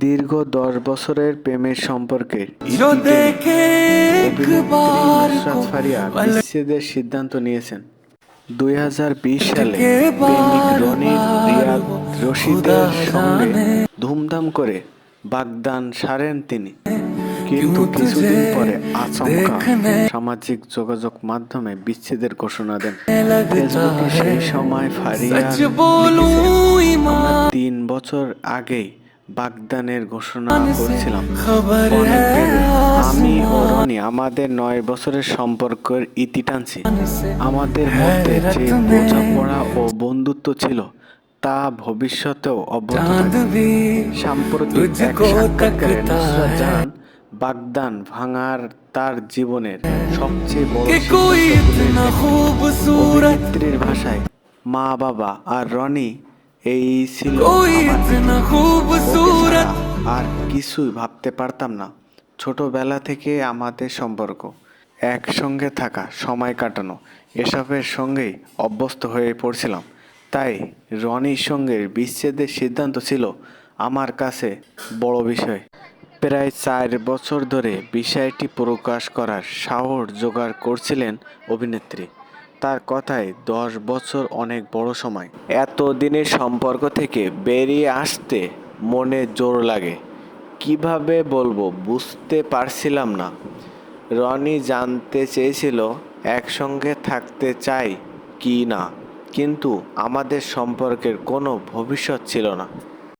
দীর্ঘ দশ বছরের প্রেমের সম্পর্কে। বিচ্ছেদের সিদ্ধান্ত নিয়েছেন। দুই হাজার বিশ সালে প্রেমিক রনি রশিদের সঙ্গে ধুমধাম করে বাগদান সারেন তিনি। কিন্তু কিছুদিন পরে আচমকা সামাজিক যোগাযোগ মাধ্যমে বিচ্ছেদের ঘোষণা দেন। সেই সময় ফারিয়া তিন বছর আগেই বাগদানের ঘোষণা করেছিলাম। আমি ও রনি আমাদের নয় বছরের সম্পর্কের ইতি টানছি। আমাদের মধ্যে যে বোঝাপড়া ও বন্ধুত্ব ছিল তা ভবিষ্যতেও অব্যাহত সাম্প্রতিক এক বাগদান ভাঙার তার জীবনের সবচেয়ে বড় ভাষায় মা বাবা আর রনি এই ছিল খুব আর কিছুই ভাবতে পারতাম না। ছোটবেলা থেকে আমাদের সম্পর্ক, একসঙ্গে থাকা, সময় কাটানো, এসবের সঙ্গেই অভ্যস্ত হয়ে পড়ছিলাম। তাই রনির সঙ্গে বিচ্ছেদের সিদ্ধান্ত ছিল আমার কাছে বড় বিষয়। প্রায় চার বছর ধরে বিষয়টি প্রকাশ করার সাহস জোগাড় করছিলেন অভিনেত্রী। তার কথায় দশ বছর অনেক বড় সময়। এত দিনের সম্পর্ক থেকে বেরিয়ে আসতে মনে জোর লাগে। কীভাবে বলব, বুঝতে পারছিলাম না। রনি জানতে চেয়েছিল, একসঙ্গে থাকতে চাই কি না? কিন্তু আমাদের সম্পর্কের কোনো ভবিষ্যৎ ছিল না।